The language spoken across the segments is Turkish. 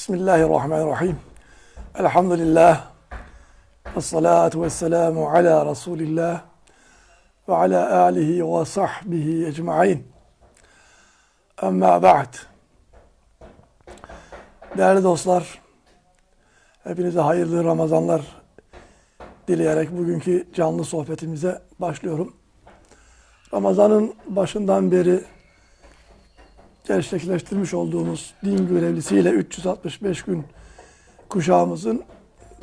Bismillahirrahmanirrahim. Elhamdülillah. Ve salatu ve selamu ala Resulillah ve ala alihi ve sahbihi ecma'in. Amma ba'd. Değerli dostlar, hepinize hayırlı Ramazanlar dileyerek bugünkü canlı sohbetimize başlıyorum. Ramazanın başından beri gerçekleştirmiş olduğumuz din görevlisiyle 365 gün kuşağımızın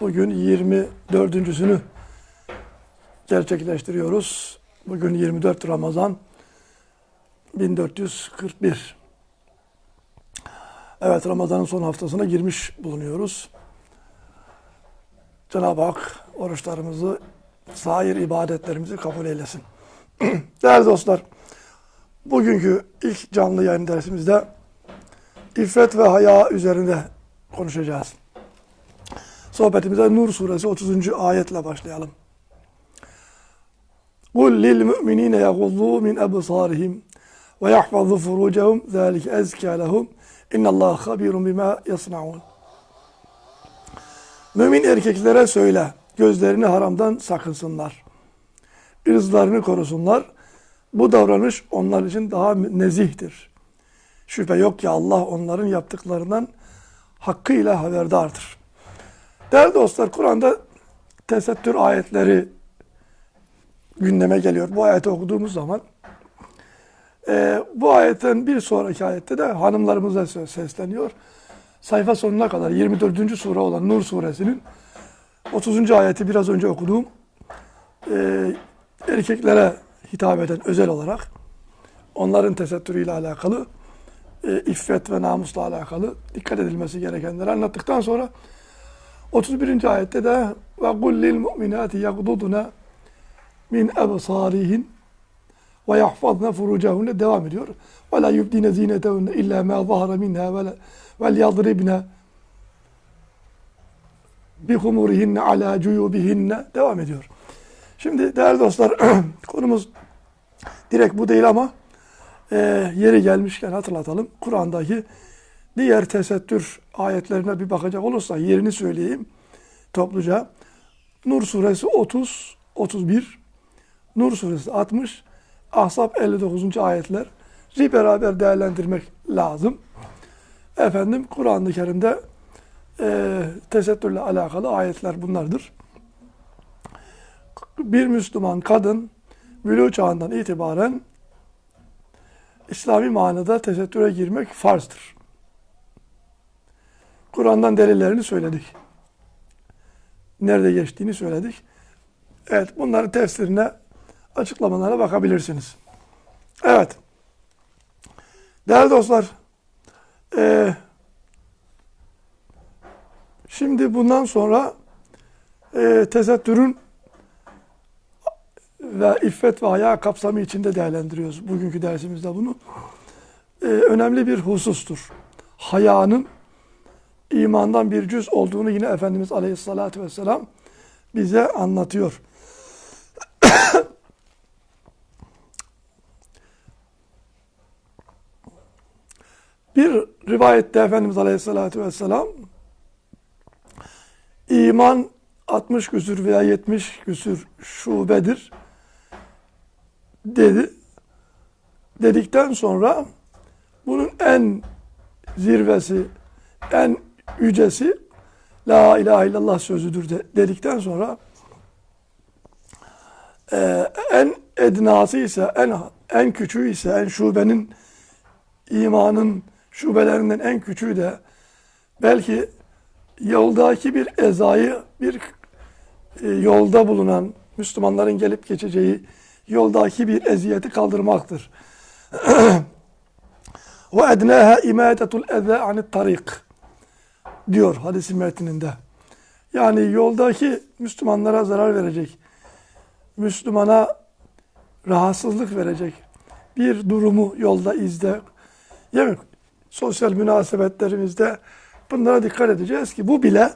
bugün 24.sünü gerçekleştiriyoruz. Bugün 24 Ramazan 1441. Evet Ramazan'ın son haftasına girmiş bulunuyoruz. Cenab-ı Hak oruçlarımızı, sair ibadetlerimizi kabul eylesin. Değerli dostlar, bugünkü ilk canlı yayın dersimizde iffet ve haya üzerinde konuşacağız. Sohbetimize Nur suresi 30. ayetle başlayalım. قُلْ لِلْمُؤْمِنِينَ يَغُضُّوا مِنْ أَبْصَارِهِمْ وَيَحْفَظُوا فُرُوجَهُمْ ذَٰلِكَ اَزْكَى لَهُمْ اِنَّ اللّٰهَ خَبِيرٌ بِمَا يَصْنَعُونَ Mümin erkeklere söyle, gözlerini haramdan sakınsınlar. Irzlarını korusunlar. bu davranış onlar için daha nezihtir. Şüphe yok ki Allah onların yaptıklarından hakkıyla haberdardır. Değerli dostlar, Kur'an'da tesettür ayetleri gündeme geliyor. Bu ayeti okuduğumuz zaman e, bu ayetten bir sonraki ayette de hanımlarımıza sesleniyor. Sayfa sonuna kadar 24. sure olan Nur suresinin 30. ayeti biraz önce okuduğum e, erkeklere hitap eden özel olarak onların tesettürüyle alakalı e, iffet ve namusla alakalı dikkat edilmesi gerekenleri anlattıktan sonra 31. ayette de ve kul lil mu'minati yaghduduna min ebsarihin ve yahfazna furucahunne devam ediyor. Ve la yubdine zinetehunne illa ma zahara minha ve vel yadribne bi humurihinne ala cuyubihinne devam ediyor. Şimdi değerli dostlar konumuz direkt bu değil ama e, yeri gelmişken hatırlatalım. Kur'an'daki diğer tesettür ayetlerine bir bakacak olursa yerini söyleyeyim topluca. Nur suresi 30, 31, Nur suresi 60, Ahzab 59. ayetler beraber değerlendirmek lazım. Efendim Kur'an-ı Kerim'de e, tesettürle alakalı ayetler bunlardır. Bir Müslüman kadın bülü çağından itibaren İslami manada tesettüre girmek farzdır. Kur'an'dan delillerini söyledik. Nerede geçtiğini söyledik. Evet bunların tefsirine, açıklamalarına bakabilirsiniz. Evet. Değerli dostlar, e, şimdi bundan sonra e, tesettürün ve iffet ve haya kapsamı içinde değerlendiriyoruz bugünkü dersimizde bunu. Ee, önemli bir husustur. Hayanın imandan bir cüz olduğunu yine Efendimiz Aleyhisselatü Vesselam bize anlatıyor. bir rivayette Efendimiz Aleyhisselatü Vesselam iman 60 küsür veya 70 küsür şubedir dedi. Dedikten sonra bunun en zirvesi, en yücesi La ilahe illallah sözüdür de, dedikten sonra e, en ednası ise, en en küçüğü ise, en şubenin imanın şubelerinden en küçüğü de belki yoldaki bir ezayı, bir e, yolda bulunan Müslümanların gelip geçeceği yoldaki bir eziyeti kaldırmaktır. Ve ednâhâ imâdetul ezâ anit tarik diyor hadisi metninde. Yani yoldaki Müslümanlara zarar verecek, Müslümana rahatsızlık verecek bir durumu yolda izde, yani sosyal münasebetlerimizde bunlara dikkat edeceğiz ki bu bile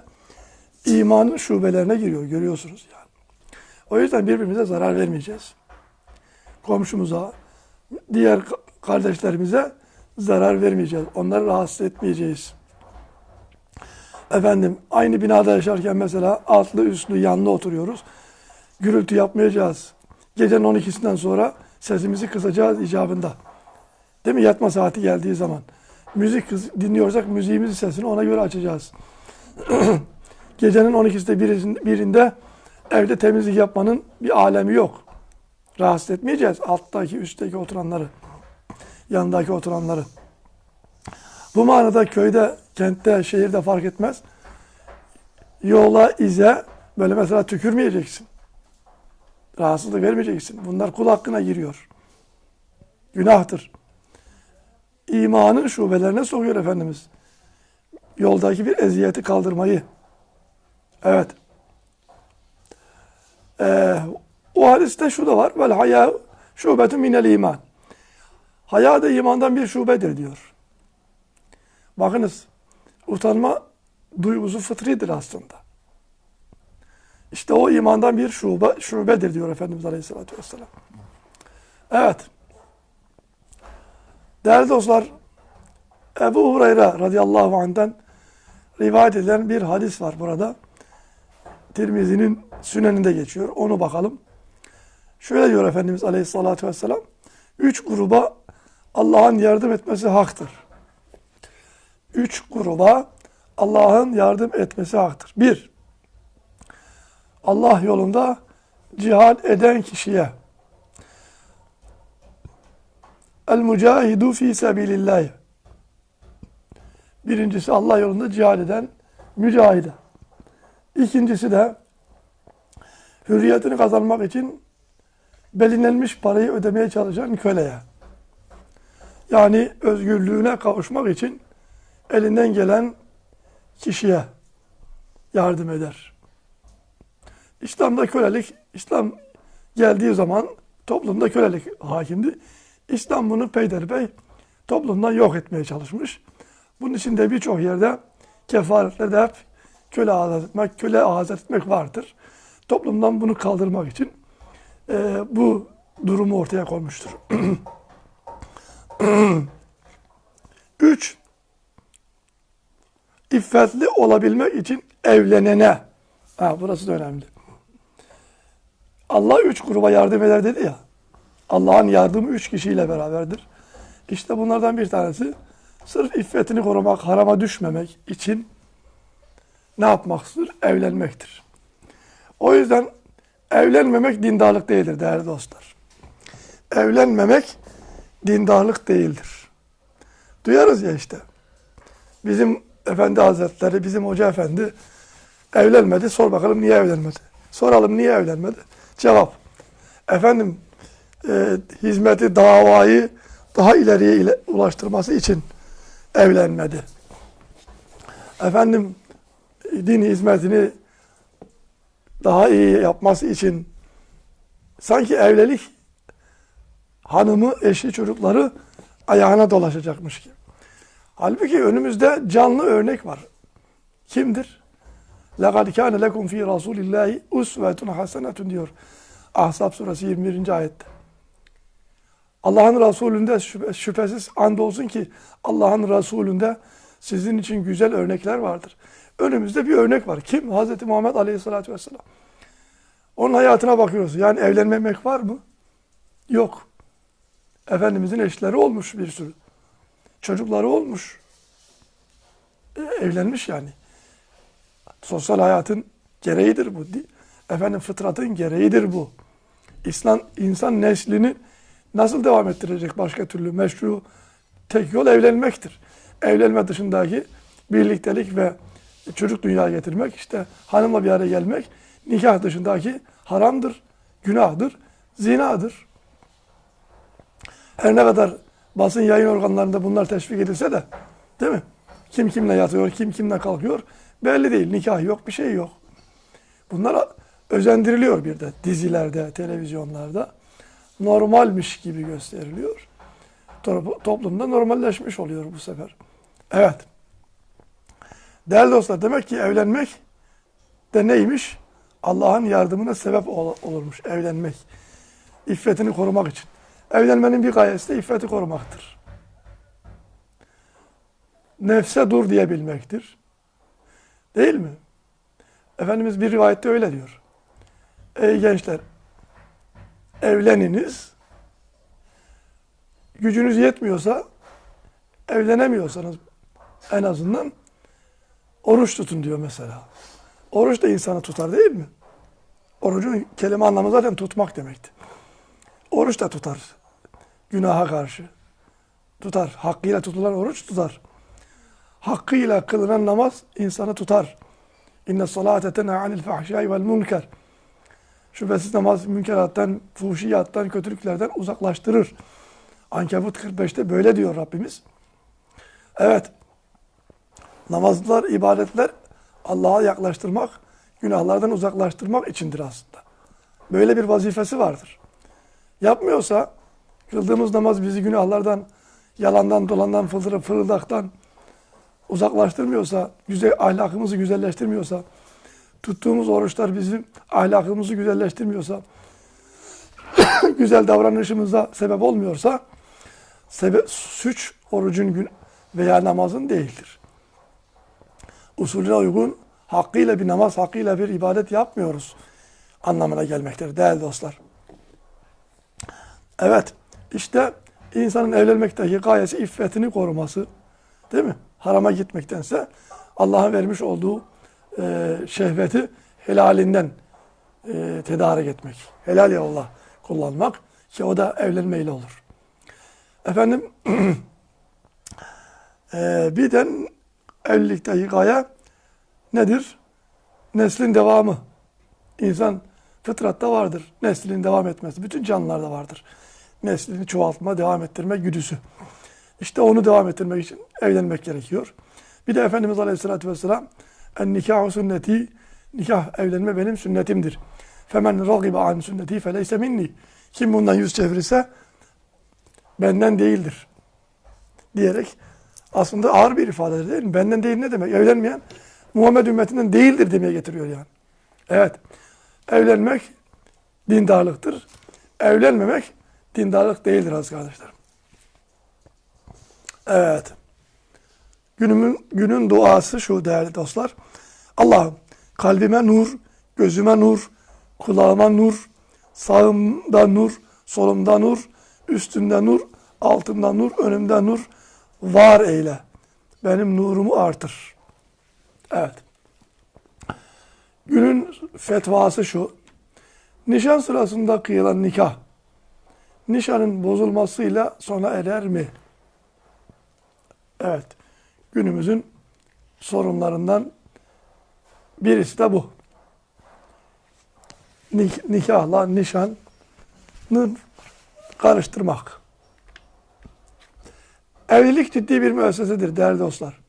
imanın şubelerine giriyor. Görüyorsunuz yani. O yüzden birbirimize zarar vermeyeceğiz komşumuza, diğer kardeşlerimize zarar vermeyeceğiz. Onları rahatsız etmeyeceğiz. Efendim aynı binada yaşarken mesela altlı üstlü yanlı oturuyoruz. Gürültü yapmayacağız. Gecenin 12'sinden sonra sesimizi kısacağız icabında. Değil mi? Yatma saati geldiği zaman. Müzik dinliyorsak müziğimizin sesini ona göre açacağız. Gecenin 12'sinde birisinde, birinde evde temizlik yapmanın bir alemi yok. Rahatsız etmeyeceğiz alttaki üstteki oturanları. Yanındaki oturanları. Bu manada köyde, kentte, şehirde fark etmez. Yola, ize böyle mesela tükürmeyeceksin. Rahatsızlık vermeyeceksin. Bunlar kul hakkına giriyor. Günahtır. İmanın şubelerine sokuyor Efendimiz. Yoldaki bir eziyeti kaldırmayı. Evet. Ee, o hadiste şu da var. Vel haya şubetun minel iman. Haya da imandan bir şubedir diyor. Bakınız utanma duygusu fıtridir aslında. İşte o imandan bir şube, şubedir diyor Efendimiz Aleyhisselatü Vesselam. Evet. Değerli dostlar, Ebu Hureyre radıyallahu anh'den rivayet edilen bir hadis var burada. Tirmizi'nin süneninde geçiyor. Onu bakalım. Şöyle diyor Efendimiz Aleyhisselatü Vesselam. Üç gruba Allah'ın yardım etmesi haktır. Üç gruba Allah'ın yardım etmesi haktır. Bir, Allah yolunda cihad eden kişiye El mücahidu fi sebilillah. Birincisi Allah yolunda cihad eden mücahide. İkincisi de hürriyetini kazanmak için belinlenmiş parayı ödemeye çalışan köleye. Yani özgürlüğüne kavuşmak için elinden gelen kişiye yardım eder. İslam'da kölelik, İslam geldiği zaman toplumda kölelik hakimdi. İslam bunu peyderpey toplumdan yok etmeye çalışmış. Bunun için de birçok yerde kefaretlerde hep köle azat etmek, köle azat etmek vardır. Toplumdan bunu kaldırmak için e, bu durumu ortaya koymuştur. Üç, iffetli olabilmek için evlenene, ha, burası da önemli. Allah üç gruba yardım eder dedi ya, Allah'ın yardımı üç kişiyle beraberdir. İşte bunlardan bir tanesi, sırf iffetini korumak, harama düşmemek için ne yapmaktır? Evlenmektir. O yüzden evlenmemek dindarlık değildir değerli dostlar. Evlenmemek dindarlık değildir. Duyarız ya işte. Bizim efendi hazretleri, bizim hoca efendi evlenmedi. Sor bakalım niye evlenmedi? Soralım niye evlenmedi? Cevap. Efendim e, hizmeti, davayı daha ileriye ile, ulaştırması için evlenmedi. Efendim din hizmetini daha iyi yapması için sanki evlilik hanımı, eşi, çocukları ayağına dolaşacakmış gibi. Halbuki önümüzde canlı örnek var. Kimdir? لَقَدْ كَانَ لَكُمْ ف۪ي رَسُولِ اللّٰهِ اُسْوَةٌ حَسَنَةٌ diyor. Ahzab suresi 21. ayette. Allah'ın Resulü'nde şüphe- şüphesiz andolsun ki Allah'ın Resulü'nde sizin için güzel örnekler vardır. Önümüzde bir örnek var. Kim? Hazreti Muhammed Aleyhisselatü Vesselam. Onun hayatına bakıyoruz. Yani evlenmemek var mı? Yok. Efendimizin eşleri olmuş bir sürü. Çocukları olmuş. E, evlenmiş yani. Sosyal hayatın gereğidir bu. Di- Efendim fıtratın gereğidir bu. İslam insan neslini nasıl devam ettirecek başka türlü meşru tek yol evlenmektir. Evlenme dışındaki birliktelik ve çocuk dünyaya getirmek işte hanımla bir araya gelmek nikah dışındaki haramdır, günahdır, zinadır. Her ne kadar basın yayın organlarında bunlar teşvik edilse de değil mi? Kim kimle yatıyor, kim kimle kalkıyor belli değil. Nikah yok, bir şey yok. Bunlar özendiriliyor bir de dizilerde, televizyonlarda. Normalmiş gibi gösteriliyor. To- Toplumda normalleşmiş oluyor bu sefer. Evet. Değerli dostlar demek ki evlenmek de neymiş? Allah'ın yardımına sebep ol- olurmuş evlenmek. İffetini korumak için. Evlenmenin bir gayesi de iffeti korumaktır. Nefse dur diyebilmektir. Değil mi? Efendimiz bir rivayette öyle diyor. Ey gençler evleniniz. Gücünüz yetmiyorsa evlenemiyorsanız en azından oruç tutun diyor mesela. Oruç da insanı tutar değil mi? Orucun kelime anlamı zaten tutmak demekti. Oruç da tutar. Günaha karşı. Tutar. Hakkıyla tutulan oruç tutar. Hakkıyla kılınan namaz insanı tutar. İnne salate tenha anil fahşai vel münker. Şüphesiz namaz münkerattan, fuhşiyattan, kötülüklerden uzaklaştırır. Ankebut 45'te böyle diyor Rabbimiz. Evet. Namazlar, ibadetler Allah'a yaklaştırmak, günahlardan uzaklaştırmak içindir aslında. Böyle bir vazifesi vardır. Yapmıyorsa, kıldığımız namaz bizi günahlardan, yalandan, dolandan, fıldır, fırıldaktan uzaklaştırmıyorsa, güzel, ahlakımızı güzelleştirmiyorsa, tuttuğumuz oruçlar bizim ahlakımızı güzelleştirmiyorsa, güzel davranışımıza sebep olmuyorsa, sebep, suç orucun gün veya namazın değildir. Usulüne uygun hakkıyla bir namaz, hakkıyla bir ibadet yapmıyoruz anlamına gelmektedir değerli dostlar. Evet, işte insanın evlenmekteki gayesi iffetini koruması, değil mi? Harama gitmektense Allah'ın vermiş olduğu e, şehveti helalinden e, tedarik etmek. Helal yolla kullanmak ki o da evlenmeyle olur. Efendim e, birden evlilikteki gaye nedir? Neslin devamı. İnsan fıtratta vardır. Neslinin devam etmesi. Bütün canlılarda vardır. Neslini çoğaltma, devam ettirme güdüsü. İşte onu devam ettirmek için evlenmek gerekiyor. Bir de Efendimiz Aleyhisselatü Vesselam en nikahu sünneti nikah evlenme benim sünnetimdir. Femen ragibe an sünneti feleyse minni. Kim bundan yüz çevirirse benden değildir. Diyerek aslında ağır bir ifade değil mi? Benden değil ne demek? Evlenmeyen Muhammed ümmetinden değildir demeye getiriyor yani. Evet. Evlenmek dindarlıktır. Evlenmemek dindarlık değildir az kardeşlerim. Evet. Günümün, günün duası şu değerli dostlar. Allah'ım kalbime nur, gözüme nur, kulağıma nur, sağımda nur, solumda nur, üstümde nur, altımda nur, önümde nur var eyle. Benim nurumu artır. Evet. Günün fetvası şu. Nişan sırasında kıyılan nikah, nişanın bozulmasıyla sona erer mi? Evet. Günümüzün sorunlarından birisi de bu. Nik nikahla nişanı karıştırmak. Evlilik ciddi bir müessesedir değerli dostlar.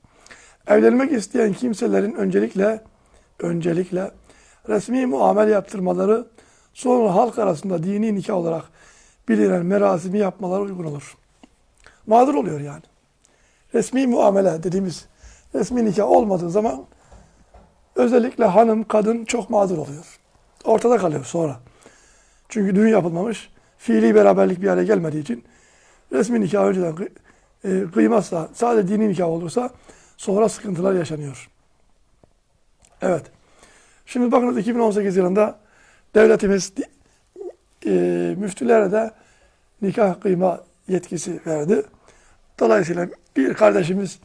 Evlenmek isteyen kimselerin öncelikle öncelikle resmi muamele yaptırmaları sonra halk arasında dini nikah olarak bilinen merasimi yapmaları uygun olur. Mağdur oluyor yani. Resmi muamele dediğimiz resmi nikah olmadığı zaman özellikle hanım, kadın çok mağdur oluyor. Ortada kalıyor sonra. Çünkü düğün yapılmamış, fiili beraberlik bir araya gelmediği için resmi nikah önceden e, kıymazsa, sadece dini nikah olursa sonra sıkıntılar yaşanıyor. Evet. Şimdi bakınız 2018 yılında devletimiz e, müftülere de nikah kıyma yetkisi verdi. Dolayısıyla bir kardeşimiz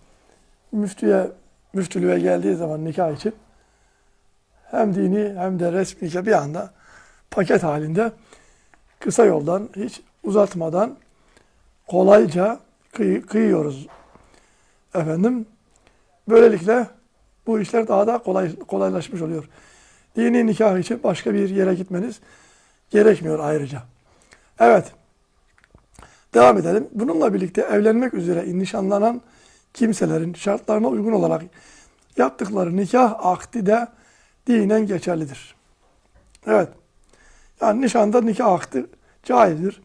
müftüye, müftülüğe geldiği zaman nikah için hem dini hem de resmi nikah bir anda paket halinde kısa yoldan hiç uzatmadan kolayca kıy, kıyıyoruz. Efendim böylelikle bu işler daha da kolay, kolaylaşmış oluyor. Dini nikah için başka bir yere gitmeniz gerekmiyor ayrıca. Evet. Devam edelim. Bununla birlikte evlenmek üzere nişanlanan kimselerin şartlarına uygun olarak yaptıkları nikah akdi de dinen geçerlidir. Evet. Yani nişanda nikah akdi caizdir.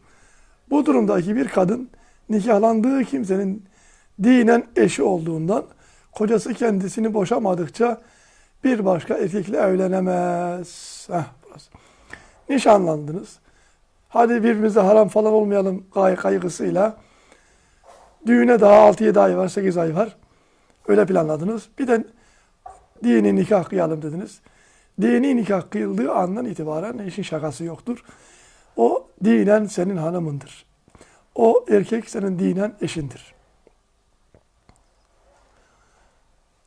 Bu durumdaki bir kadın nikahlandığı kimsenin dinen eşi olduğundan kocası kendisini boşamadıkça bir başka erkekle evlenemez. Heh, burası. Nişanlandınız. Hadi birbirimize haram falan olmayalım gay kaygısıyla. Düğüne daha 6-7 ay var, 8 ay var. Öyle planladınız. Bir de dini nikah kıyalım dediniz. Dini nikah kıyıldığı andan itibaren işin şakası yoktur. O dinen senin hanımındır. O erkek senin dinen eşindir.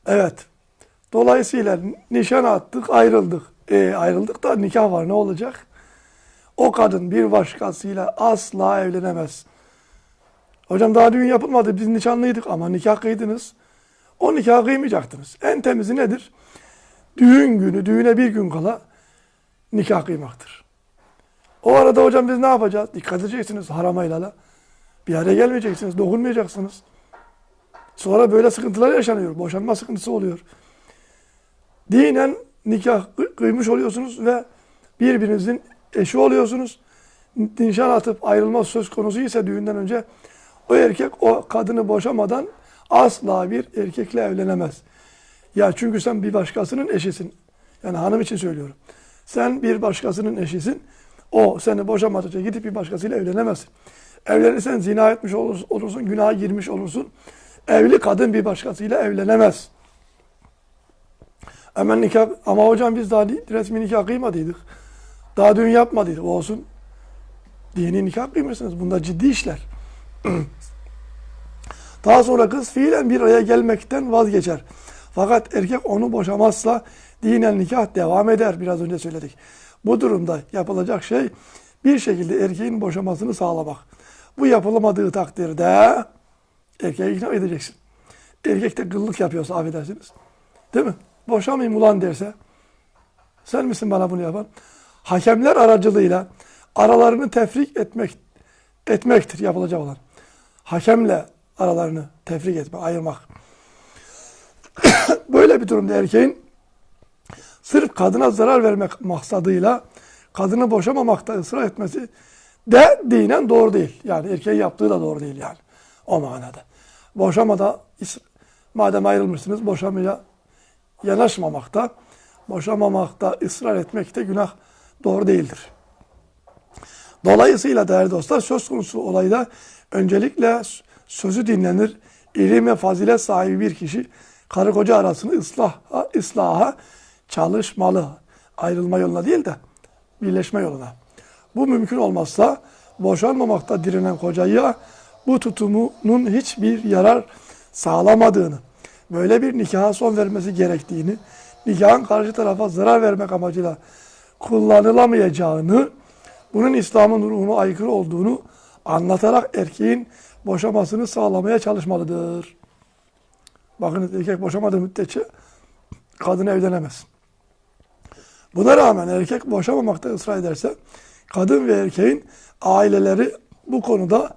Evet. Dolayısıyla nişan attık, ayrıldık. E, ayrıldık da nikah var ne olacak? O kadın bir başkasıyla asla evlenemez. Hocam daha düğün yapılmadı, biz nişanlıydık ama nikah kıydınız. O nikah kıymayacaktınız. En temizi nedir? Düğün günü, düğüne bir gün kala nikah kıymaktır. O arada hocam biz ne yapacağız? Dikkat edeceksiniz haramayla. Bir araya gelmeyeceksiniz, dokunmayacaksınız. Sonra böyle sıkıntılar yaşanıyor. Boşanma sıkıntısı oluyor. Dinen nikah kı- kıymış oluyorsunuz ve birbirinizin eşi oluyorsunuz. Nişan atıp ayrılma söz konusu ise düğünden önce o erkek o kadını boşamadan asla bir erkekle evlenemez. Ya çünkü sen bir başkasının eşisin. Yani hanım için söylüyorum. Sen bir başkasının eşisin. O seni boşamadıkça gidip bir başkasıyla evlenemezsin. Evlenirsen zina etmiş olur- olursun, günaha girmiş olursun. Evli kadın bir başkasıyla evlenemez. Hemen nikah, ama hocam biz daha resmi nikah kıymadıydık. Daha düğün yapmadıydık. Olsun. Dini nikah kıymışsınız. Bunda ciddi işler. Daha sonra kız fiilen bir araya gelmekten vazgeçer. Fakat erkek onu boşamazsa dinen nikah devam eder. Biraz önce söyledik. Bu durumda yapılacak şey bir şekilde erkeğin boşamasını sağlamak. Bu yapılamadığı takdirde erkeği ikna edeceksin. Erkek de gıllık yapıyorsa affedersiniz. Değil mi? Boşamayayım ulan derse sen misin bana bunu yapan? Hakemler aracılığıyla aralarını tefrik etmek etmektir yapılacak olan. Hakemle aralarını tefrik etme, ayırmak. Böyle bir durumda erkeğin sırf kadına zarar vermek maksadıyla kadını boşamamakta ısrar etmesi de dinen doğru değil. Yani erkeğin yaptığı da doğru değil yani. O manada. Boşamada madem ayrılmışsınız boşamaya yanaşmamakta, boşamamakta ısrar etmek de günah doğru değildir. Dolayısıyla değerli dostlar söz konusu olayda öncelikle sözü dinlenir, ilim ve fazilet sahibi bir kişi karı koca arasını ıslah, ıslaha çalışmalı. Ayrılma yoluna değil de birleşme yoluna. Bu mümkün olmazsa boşanmamakta direnen kocaya bu tutumunun hiçbir yarar sağlamadığını, böyle bir nikaha son vermesi gerektiğini, nikahın karşı tarafa zarar vermek amacıyla kullanılamayacağını, bunun İslam'ın ruhuna aykırı olduğunu anlatarak erkeğin boşamasını sağlamaya çalışmalıdır. Bakın erkek boşamadığı müddetçe kadın evlenemez. Buna rağmen erkek boşamamakta ısrar ederse kadın ve erkeğin aileleri bu konuda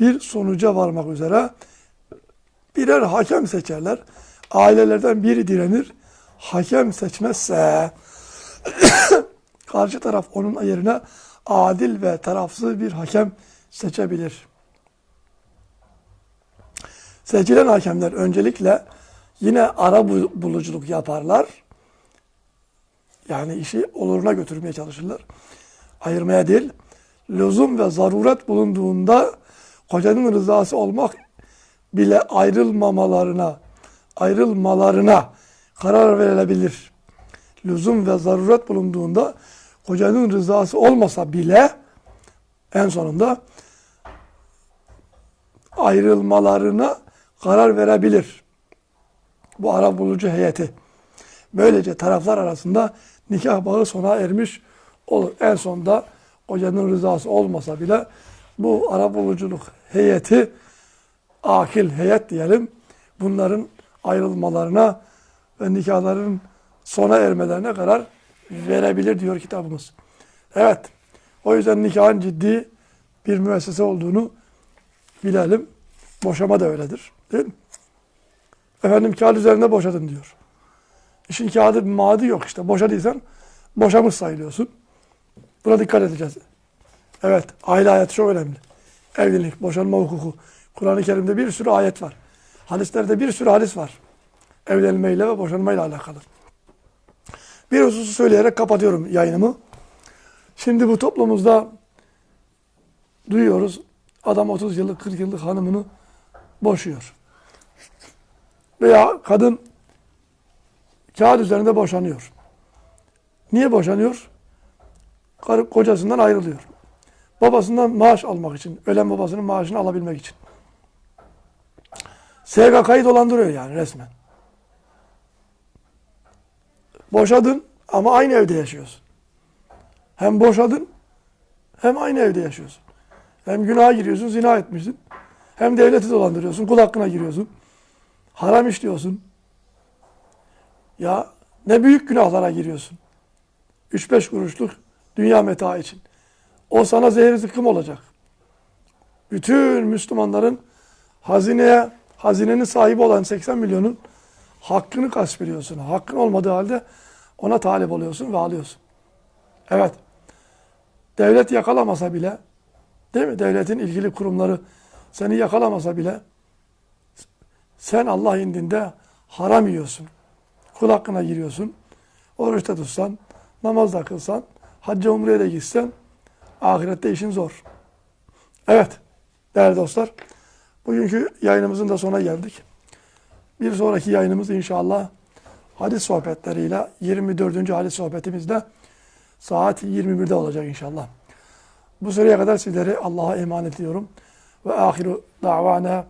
bir sonuca varmak üzere birer hakem seçerler. Ailelerden biri direnir. Hakem seçmezse karşı taraf onun yerine adil ve tarafsız bir hakem seçebilir. Seçilen hakemler öncelikle yine ara bu- buluculuk yaparlar. Yani işi oluruna götürmeye çalışırlar. Ayırmaya değil. Lüzum ve zaruret bulunduğunda kocanın rızası olmak bile ayrılmamalarına, ayrılmalarına karar verilebilir. Lüzum ve zaruret bulunduğunda kocanın rızası olmasa bile en sonunda ayrılmalarına karar verebilir. Bu ara bulucu heyeti. Böylece taraflar arasında nikah bağı sona ermiş olur. En sonunda kocanın rızası olmasa bile bu ara buluculuk heyeti akil heyet diyelim bunların ayrılmalarına ve nikahların sona ermelerine karar verebilir diyor kitabımız. Evet. O yüzden nikahın ciddi bir müessese olduğunu bilelim. Boşama da öyledir. Değil mi? Efendim kağıt üzerinde boşadım diyor. İşin kağıdı madi yok işte. Boşadıysan boşamış sayılıyorsun. Buna dikkat edeceğiz. Evet, aile hayatı çok önemli. Evlilik, boşanma hukuku. Kur'an-ı Kerim'de bir sürü ayet var. Hadislerde bir sürü hadis var. Evlenmeyle ve boşanmayla alakalı. Bir hususu söyleyerek kapatıyorum yayınımı. Şimdi bu toplumumuzda duyuyoruz. Adam 30 yıllık, 40 yıllık hanımını boşuyor. Veya kadın kağıt üzerinde boşanıyor. Niye boşanıyor? Karı kocasından ayrılıyor. Babasından maaş almak için, ölen babasının maaşını alabilmek için. SGK'yı dolandırıyor yani resmen. Boşadın ama aynı evde yaşıyorsun. Hem boşadın hem aynı evde yaşıyorsun. Hem günaha giriyorsun, zina etmişsin. Hem devleti dolandırıyorsun, kul hakkına giriyorsun. Haram işliyorsun. Ya ne büyük günahlara giriyorsun. 3-5 kuruşluk dünya meta için. O sana zehir zıkkım olacak. Bütün Müslümanların hazineye, hazinenin sahibi olan 80 milyonun hakkını gasp ediyorsun. Hakkın olmadığı halde ona talip oluyorsun ve alıyorsun. Evet. Devlet yakalamasa bile, değil mi? Devletin ilgili kurumları seni yakalamasa bile sen Allah indinde haram yiyorsun. Kul hakkına giriyorsun. Oruçta tutsan, namaz da kılsan, hacca umreye de gitsen ahirette işin zor. Evet değerli dostlar. Bugünkü yayınımızın da sonuna geldik. Bir sonraki yayınımız inşallah hadis sohbetleriyle 24. hadis sohbetimizde saat 21'de olacak inşallah. Bu süreye kadar sizleri Allah'a emanet ediyorum. Ve ahiru davana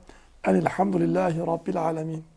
enilhamdülillahi rabbil alemin.